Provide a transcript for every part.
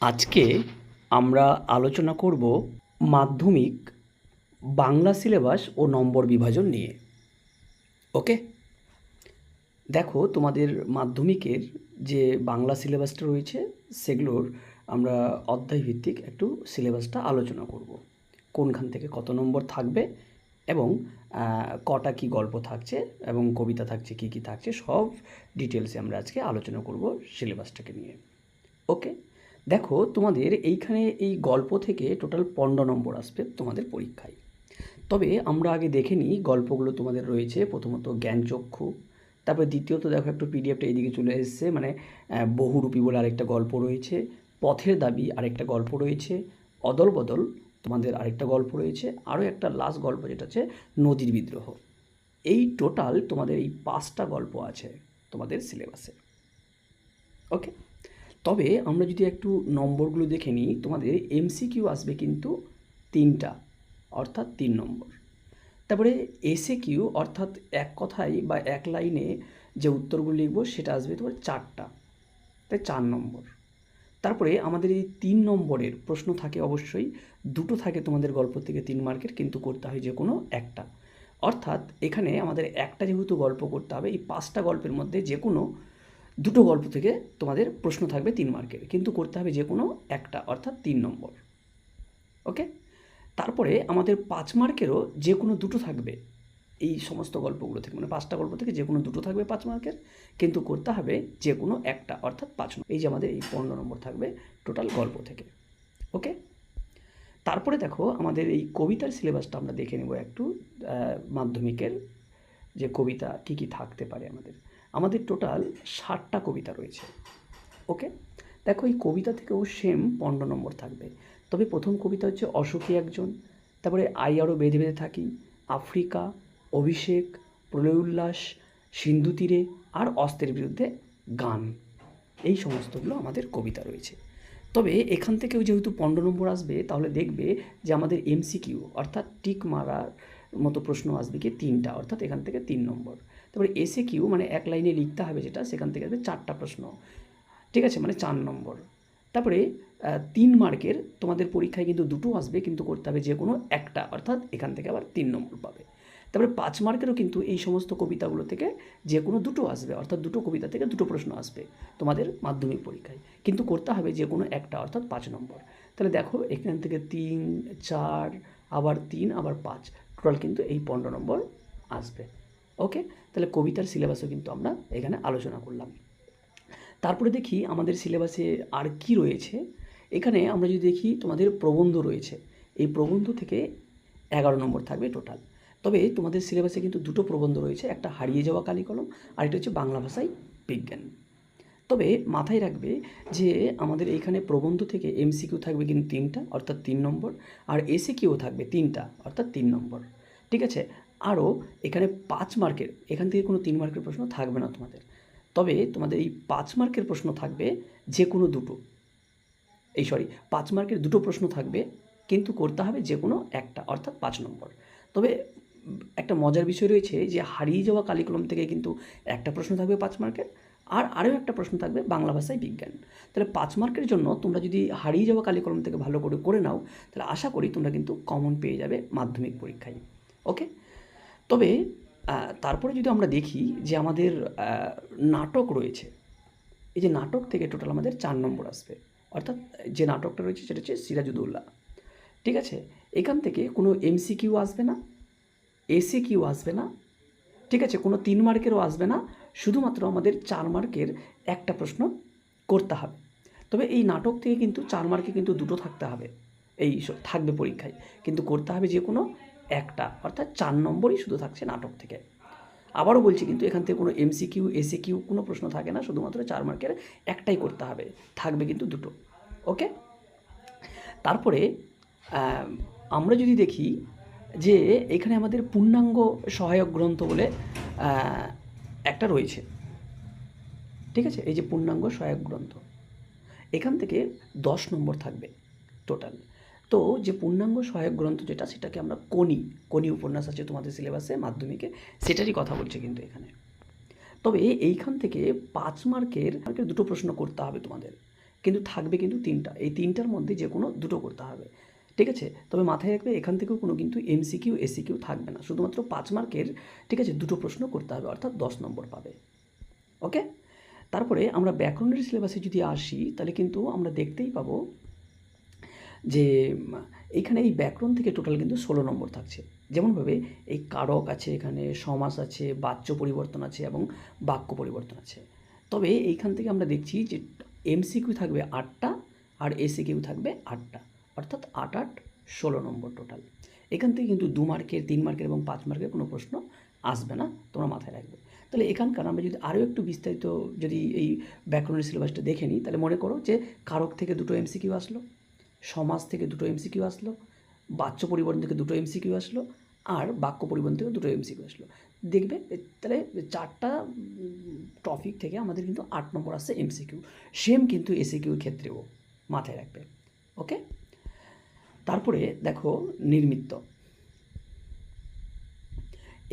আজকে আমরা আলোচনা করব মাধ্যমিক, বাংলা সিলেবাস ও নম্বর বিভাজন নিয়ে। ওকে? দেখো, তোমাদের মাধ্যমিকের যে বাংলা সিলেবাসটা রয়েছে, সেগুলোর আমরা অধ্যায়ভিত্তিক একটু সিলেবাসটা আলোচনা করব। কোনখান থেকে কত নম্বর থাকবে এবং কটা কি গল্প থাকছে এবং কবিতা থাকছে, কি কি থাকছে, সব ডিটেলসে আমরা আজকে আলোচনা করব সিলেবাসটাকে নিয়ে। ওকে? দেখো, তোমাদের এইখানে এই গল্প থেকে টোটাল পনেরো নম্বর আসবে তোমাদের পরীক্ষায়। তবে আমরা আগে দেখে নিই গল্পগুলো তোমাদের রয়েছে, প্রথমত জ্ঞানচক্ষু, তারপরে দ্বিতীয়ত দেখো একটু পিডিএফটা এইদিকে চলে এসেছে মানে বহুরূপী বলে আরেকটা গল্প রয়েছে, পথের দাবি আরেকটা গল্প রয়েছে, অদল বদল তোমাদের আরেকটা গল্প রয়েছে, আরও একটা লাস্ট গল্প যেটা হচ্ছে নদীর বিদ্রোহ। এই টোটাল তোমাদের এই পাঁচটা গল্প আছে তোমাদের সিলেবাসে ওকে তবে আমরা যদি একটু নম্বরগুলো দেখে নিই, তোমাদের এমসিকিউ আসবে কিন্তু তিনটা, অর্থাৎ তিন নম্বর। তারপরে এসে কিউ অর্থাৎ এক কথায় বা এক লাইনে যে উত্তরগুলো লিখব, সেটা আসবে তোমার চারটা, তাই চার নম্বর। তারপরে আমাদের এই তিন নম্বরের প্রশ্ন থাকে অবশ্যই, দুটো থাকে তোমাদের গল্প থেকে তিন মার্কের, কিন্তু করতে হয় যে কোনো একটা। অর্থাৎ এখানে আমাদের একটা যেহেতু গল্প করতে হবে, এই পাঁচটা গল্পের মধ্যে যে কোনো দুটো গল্প থেকে তোমাদের প্রশ্ন থাকবে তিন মার্কের, কিন্তু করতে হবে যে কোনো একটা, অর্থাৎ তিন নম্বর। ওকে? তারপরে আমাদের পাঁচ মার্কেরও যে কোনো দুটো থাকবে, এই সমস্ত গল্পগুলো থেকে মানে পাঁচটা গল্প থেকে যে কোনো দুটো থাকবে পাঁচ মার্কের, কিন্তু করতে হবে যে কোনো একটা, অর্থাৎ পাঁচ নম্বর। এই যে আমাদের এই পনেরো নম্বর থাকবে টোটাল গল্প থেকে। ওকে? তারপরে দেখো আমাদের এই কবিতার সিলেবাসটা আমরা দেখে নেব একটু মাধ্যমিকের যে কবিতা কি কি থাকতে পারে আমাদের। আমাদের টোটাল ষাটটা কবিতা রয়েছে। ওকে দেখো, এই কবিতা থেকেও সেম পনেরো নম্বর থাকবে। তবে প্রথম কবিতা হচ্ছে অসুখী একজন। তারপরে আই আরও বেঁধে বেঁধে থাকি। আফ্রিকা, অভিষেক প্রলয় উল্লাস সিন্ধু তীরে আর অস্ত্রের বিরুদ্ধে গান। এই সমস্তগুলো আমাদের কবিতা রয়েছে। তবে এখান থেকেও যেহেতু পনেরো নম্বর আসবে, তাহলে দেখবে যে আমাদের এমসিকিউ অর্থাৎ টিক মারার মতো প্রশ্ন আসবে কি তিনটা, অর্থাৎ এখান থেকে তিন নম্বর। তারপরে এসে কিউ মানে এক লাইনে লিখতে হবে যেটা, সেখান থেকে আসবে চারটা প্রশ্ন। ঠিক আছে? মানে চার নম্বর। তারপরে তিন মার্কের তোমাদের পরীক্ষায় কিন্তু দুটো আসবে, কিন্তু করতে হবে যে কোনো একটা, অর্থাৎ এখান থেকে আবার তিন নম্বর পাবে। তারপরে পাঁচ মার্কেরও কিন্তু এই সমস্ত কবিতাগুলো থেকে যে কোনো দুটো আসবে, অর্থাৎ দুটো কবিতা থেকে দুটো প্রশ্ন আসবে তোমাদের মাধ্যমিক পরীক্ষায়। কিন্তু করতে হবে যে কোনো একটা, অর্থাৎ পাঁচ নম্বর। তাহলে দেখো, এখান থেকে তিন, চার, আবার তিন, আবার পাঁচ। টোটাল কিন্তু এই পনেরো নম্বর আসবে। ওকে তাহলে কবিতার সিলেবাসও কিন্তু আমরা এখানে আলোচনা করলাম। তারপরে দেখি আমাদের সিলেবাসে আর কি রয়েছে। এখানে আমরা যদি দেখি তোমাদের প্রবন্ধ রয়েছে, এই প্রবন্ধ থেকে এগারো নম্বর থাকবে টোটাল তবে তোমাদের সিলেবাসে কিন্তু দুটো প্রবন্ধ রয়েছে, একটা হারিয়ে যাওয়া কালি কলম আর একটা হচ্ছে বাংলা ভাষায় বিজ্ঞান। তবে মাথায় রাখবে যে আমাদের এইখানে প্রবন্ধ থেকে এমসিকিউ থাকবে কিন্তু তিনটা, অর্থাৎ তিন নম্বর, আর এসে কিউ থাকবে তিনটা, অর্থাৎ তিন নম্বর। ঠিক আছে? আরও এখানে পাঁচ মার্কের, এখান থেকে কোনো তিন মার্কের প্রশ্ন থাকবে না তোমাদের। তবে তোমাদের এই পাঁচ মার্কের প্রশ্ন থাকবে যে কোনো দুটো। এই সরি পাঁচ মার্কের দুটো প্রশ্ন থাকবে, কিন্তু করতে হবে যে কোনো একটা, অর্থাৎ পাঁচ নম্বর। তবে একটা মজার বিষয় রয়েছে যে হারিয়ে যাওয়া কালিকলম থেকে কিন্তু একটা প্রশ্ন থাকবে পাঁচ মার্কের, আর আরও একটা প্রশ্ন থাকবে বাংলা ভাষায় বিজ্ঞান। তাহলে পাঁচ মার্কের জন্য তোমরা যদি হারিয়ে যাওয়া কালিকলম থেকে ভালো করে করে নাও, তাহলে আশা করি তোমরা কিন্তু কমন পেয়ে যাবে মাধ্যমিক পরীক্ষায়। ওকে তবে তারপরে যদি আমরা দেখি যে আমাদের নাটক রয়েছে, এই যে নাটক থেকে টোটাল আমাদের চার নম্বর আসবে। অর্থাৎ, যে নাটকটা রয়েছে সেটা হচ্ছে সিরাজুদ্দৌল্লা ঠিক আছে? এখান থেকে কোনো এমসি কিউ আসবে না এসি কিউ আসবে না, ঠিক আছে? কোনো তিন মার্কেরও আসবে না, শুধুমাত্র আমাদের চার মার্কের একটা প্রশ্ন করতে হবে। তবে এই নাটক থেকে কিন্তু চার মার্কে কিন্তু দুটো থাকতে হবে, এই থাকবে পরীক্ষায়। কিন্তু করতে হবে যে কোনো একটা, অর্থাৎ চার নম্বরই শুধু থাকছে নাটক থেকে। আবারও বলছি কিন্তু এখান থেকে কোনো এমসি কিউ এসি কিউ কোনো প্রশ্ন থাকে না, শুধুমাত্র চার মার্কের একটাই করতে হবে, থাকবে কিন্তু দুটো, ওকে? তারপরে আমরা যদি দেখি যে এখানে আমাদের পূর্ণাঙ্গ সহায়ক গ্রন্থ বলে একটা রয়েছে। ঠিক আছে? এই যে পূর্ণাঙ্গ সহায়ক গ্রন্থ। এখান থেকে দশ নম্বর থাকবে টোটাল তো যে পূর্ণাঙ্গ সহায়ক গ্রন্থ যেটা, সেটাকে আমরা কোনি কোনি উপন্যাস আছে তোমাদের সিলেবাসে, মাধ্যমিকে, সেটারই কথা বলছে কিন্তু এখানে। তবে এইখান থেকে পাঁচ মার্কের মার্কের দুটো প্রশ্ন করতে হবে তোমাদের। কিন্তু থাকবে কিন্তু তিনটা। এই তিনটার মধ্যে যে কোনো দুটো করতে হবে। ঠিক আছে? তবে মাথায় রাখবে, এখান থেকেও কোনো কিন্তু এমসিকিউ এসিকিউ থাকবে না। শুধুমাত্র পাঁচ মার্কের, ঠিক আছে, দুটো প্রশ্ন করতে হবে, অর্থাৎ দশ নম্বর পাবে। ওকে? তারপরে আমরা ব্যাকরণের সিলেবাসে যদি আসি, তাহলে কিন্তু আমরা দেখতেই পাবো যে উম, এইখানে এই ব্যাকরণ থেকে টোটাল কিন্তু ষোলো নম্বর থাকছে। যেমনভাবে এই কারক আছে এখানে সমাস আছে বাচ্য পরিবর্তন আছে এবং বাক্য পরিবর্তন আছে। তবে এইখান থেকে আমরা দেখছি যে এমসিকিউ থাকবে আটটা আর এসিকিউ থাকবে আটটা। অর্থাৎ আট আট ষোলো নম্বর টোটাল। এখান থেকে কিন্তু দু মার্কের তিন মার্কের এবং পাঁচ মার্কের কোনো প্রশ্ন আসবে না তোমরা মাথায় রাখবে। তাহলে এখানকার আমরা যদি আরও একটু বিস্তারিত যদি এই ব্যাকরণের সিলেবাসটা দেখে নিই তাহলে মনে করো যে কারক থেকে দুটো এমসিকিউ আসলো। সমাজ থেকে দুটো এমসিকিউ আসলো বাচ্য পরিবর্তন থেকে দুটো এমসিকিউ আসলো, আর বাক্য পরিবর্তন থেকে দুটো এমসিকিউ আসলো। দেখবে তাহলে চারটা টপিক থেকে আমাদের কিন্তু আট নম্বর আসছে এমসিকিউ সেম কিন্তু এসিকিউর ক্ষেত্রেও মাথায় রাখবে ওকে তারপরে দেখো নির্মিত্ত।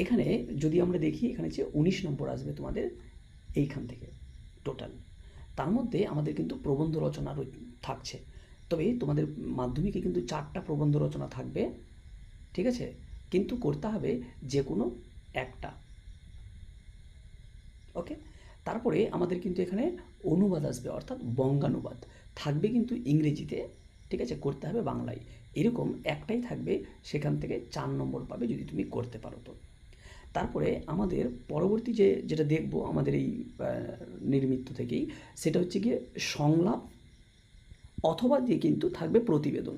এখানে যদি আমরা দেখি, এখানে যে উনিশ নম্বর আসবে তোমাদের এইখান থেকে টোটাল তার মধ্যে আমাদের কিন্তু প্রবন্ধ রচনা থাকছে। তবে তোমাদের মাধ্যমিকে কিন্তু চারটা প্রবন্ধ রচনা থাকবে, ঠিক আছে? কিন্তু করতে হবে যে কোনো একটা। ওকে তারপরে আমাদের কিন্তু এখানে অনুবাদ আসবে, অর্থাৎ বঙ্গানুবাদ। থাকবে কিন্তু ইংরেজিতে, ঠিক আছে? করতে হবে বাংলায়। এরকম একটাই থাকবে, সেখান থেকে চার নম্বর পাবে যদি তুমি করতে পারো তো। তারপরে আমাদের পরবর্তী যে, যেটা দেখব আমাদের এই নির্মিত থেকেই, সেটা হচ্ছে গিয়ে সংলাপ অথবা দিয়ে কিন্তু থাকবে প্রতিবেদন।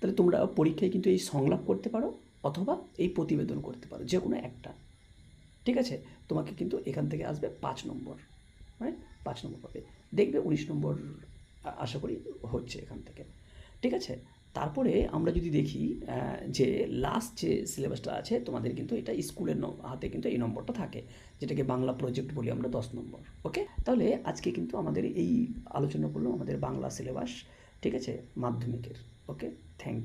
তাহলে তোমরা পরীক্ষায় কিন্তু এই সংলাপ করতে পারো অথবা এই প্রতিবেদন করতে পারো যে কোনো একটা। ঠিক আছে? তোমাকে কিন্তু এখান থেকে আসবে পাঁচ নম্বর মানে পাঁচ নম্বর পাবে। দেখবে উনিশ নম্বর আশা করি হচ্ছে এখান থেকে। ঠিক আছে? তারপরে আমরা যদি দেখি যে লাস্ট যে সিলেবাসটা আছে, তোমাদের কিন্তু এটা স্কুলের হাতে কিন্তু এই নম্বরটা থাকে, যেটাকে বাংলা প্রজেক্ট বলি আমরা, দশ নম্বর ওকে তাহলে আজকে কিন্তু আমাদের এই আলোচনা করল আমাদের বাংলা সিলেবাস ঠিক আছে? মাধ্যমিকের ওকে থ্যাংক ইউ